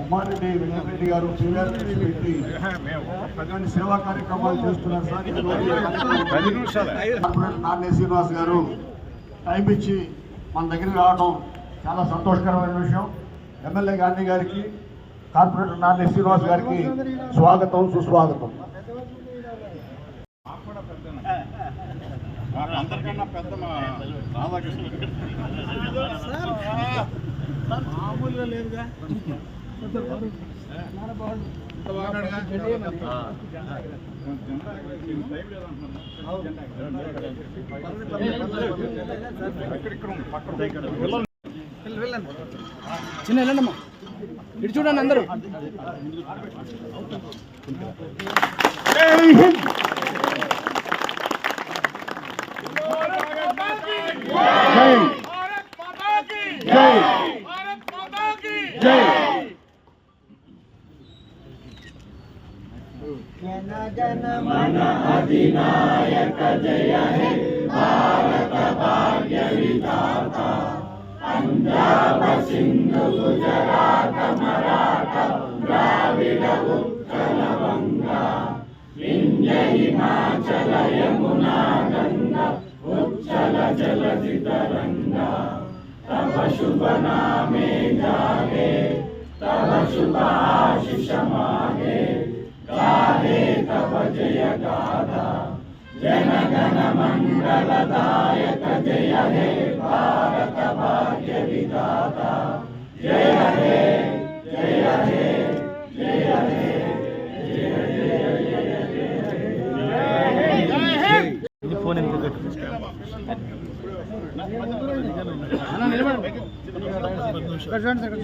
ఉమ్మారెడ్డి వెంకటరెడ్డి గారు సీనియర్ పెట్టి ప్రజెంట్ సేవా కార్యక్రమాలు చేస్తున్నారు సార్. నాన్నే శ్రీనివాస్ గారు టైం ఇచ్చి మన దగ్గరికి రావడం చాలా సంతోషకరమైన విషయం. ఎమ్మెల్యే గాంధీ గారికి కార్పొరేటర్ నాన్నే శ్రీనివాస్ గారికి స్వాగతం సుస్వాగతం. అందరికన్నా పెద్ద రాధాకృష్ణ మామూలుగా లేదుగా. చిన్న వెళ్ళండమ్మా ఇటు చూడండి అందరూ జై జై జై जन मन अधिनायक जय हे भारत भाग्य विधाता पंजाब सिंधु गुजरात मराठा द्राविड उत्कल बंगा विंध्य हिमाचल यमुना गंगा उच्चल जल तरंगा तब शुभ नामे जागे तब शुभ आशिष मागे गाहे జై జై అన్న నిలబడండి ఇక్కడ చూడండి ఇక్కడ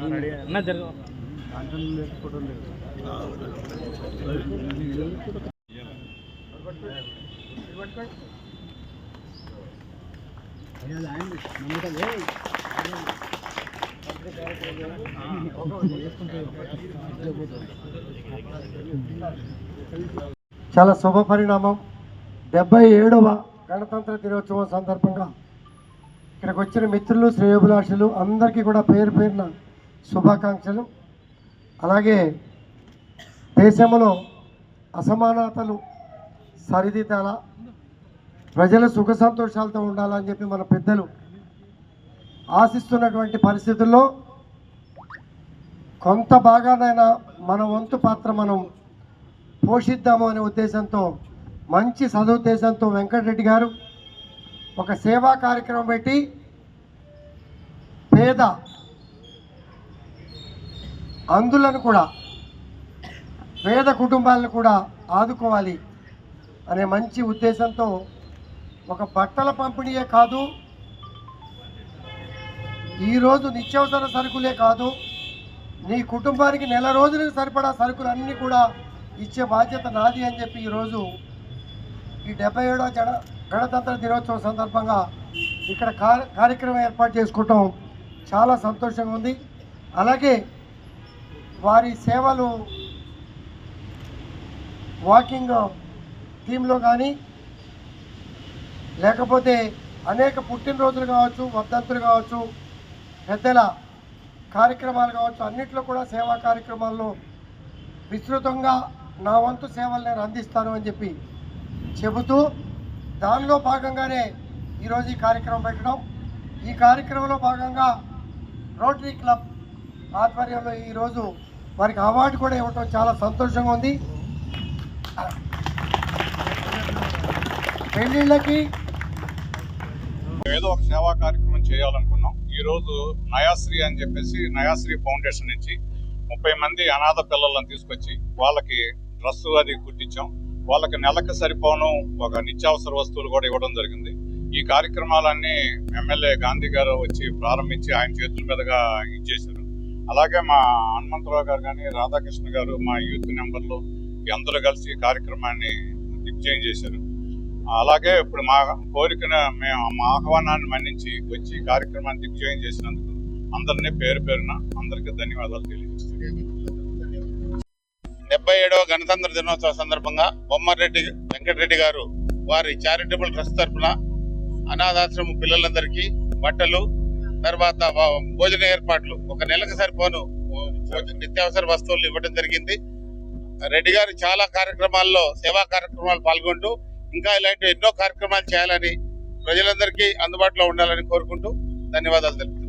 చూడండి అన్న జరగ చాలా శుభ పరిణామం. డెబ్బై ఏడవ గణతంత్ర దినోత్సవం సందర్భంగా ఇక్కడికి వచ్చిన మిత్రులు శ్రేయోభిలాషులు అందరికీ కూడా పేరు పేరున శుభాకాంక్షలు. అలాగే దేశంలో అసమానతలు సరిదిద్దాలా ప్రజల సుఖ సంతోషాలతో ఉండాలని చెప్పి మన పెద్దలు ఆశిస్తున్నటువంటి పరిస్థితుల్లో కొంత బాగానైనా మన వంతు పాత్ర మనం పోషిద్దాము అనే ఉద్దేశంతో మంచి సదుద్దేశంతో వెంకటరెడ్డి గారు ఒక సేవా కార్యక్రమం పెట్టి పేద అందులను కూడా పేద కుటుంబాలను కూడా ఆదుకోవాలి అనే మంచి ఉద్దేశంతో ఒక బట్టల పంపిణీయే కాదు ఈరోజు నిత్యావసర సరుకులే కాదు నీ కుటుంబానికి నెల రోజులకు సరిపడా సరుకులు అన్నీ కూడా ఇచ్చే బాధ్యత నాది అని చెప్పి ఈరోజు ఈ డెబ్బై ఏడవ జన గణతంత్ర దినోత్సవం సందర్భంగా ఇక్కడ కార్యక్రమం ఏర్పాటు చేసుకోవటం చాలా సంతోషంగా ఉంది. అలాగే వారి సేవలు వాకింగ్ థీమ్లో కానీ లేకపోతే అనేక పుట్టినరోజులు కావచ్చు వర్ధంతులు కావచ్చు పెద్దల కార్యక్రమాలు కావచ్చు అన్నిట్లో కూడా సేవా కార్యక్రమాల్లో విస్తృతంగా నా వంతు సేవలు నేను అందిస్తాను అని చెప్పి చెబుతూ దానిలో భాగంగానే ఈరోజు ఈ కార్యక్రమం పెట్టడం. ఈ కార్యక్రమంలో భాగంగా రోటరీ క్లబ్ ఆధ్వర్యంలో ఈరోజు వారికి అవార్డు కూడా ఇవ్వటం చాలా సంతోషంగా ఉంది. పెళ్ళిళ్ళకి ఏదో ఒక సేవా కార్యక్రమం చేయాలనుకున్నాం. ఈ రోజు నయాశ్రీ అని చెప్పేసి నయాశ్రీ ఫౌండేషన్ నుంచి ముప్పై మంది అనాథ పిల్లలను తీసుకొచ్చి వాళ్ళకి డ్రెస్ అది కుట్టించాం. వాళ్ళకి నెలకు సరిపోను ఒక నిత్యావసర వస్తువులు కూడా ఇవ్వడం జరిగింది. ఈ కార్యక్రమాలన్నీ ఎమ్మెల్యే గాంధీ గారు వచ్చి ప్రారంభించి ఆయన చేతుల మీదుగా ఇచ్చేశారు అలాగే మా హనుమంతరావు గారు కానీ రాధాకృష్ణ గారు మా యూత్ నెంబర్లు అందరూ కలిసి కార్యక్రమాన్ని దిగ్జయం చేశారు. అలాగే ఇప్పుడు మా కోరికను మేము మా ఆహ్వానాన్ని మన్నించి వచ్చి కార్యక్రమాన్ని దిగ్విజయం చేసినందుకు అందరినీ పేరు పేరున అందరికీ ధన్యవాదాలు తెలియజేస్తున్నాను. డెబ్బై ఏడవ గణతంత్ర దినోత్సవ సందర్భంగా బొమ్మారెడ్డి వెంకటరెడ్డి గారు వారి చారిటబుల్ ట్రస్ట్ తరఫున అనాథాశ్రమ పిల్లలందరికీ బట్టలు తర్వాత భోజన ఏర్పాట్లు. ఒక నెలకు సరిపోను. నిత్యావసర వస్తువులు ఇవ్వడం జరిగింది. రెడ్డి గారు చాలా కార్యక్రమాల్లో సేవా కార్యక్రమాలు పాల్గొంటూ ఇంకా ఇలాంటి ఎన్నో కార్యక్రమాలు చేయాలని ప్రజలందరికీ అందుబాటులో ఉండాలని కోరుకుంటూ ధన్యవాదాలు తెలుపుతున్నాను.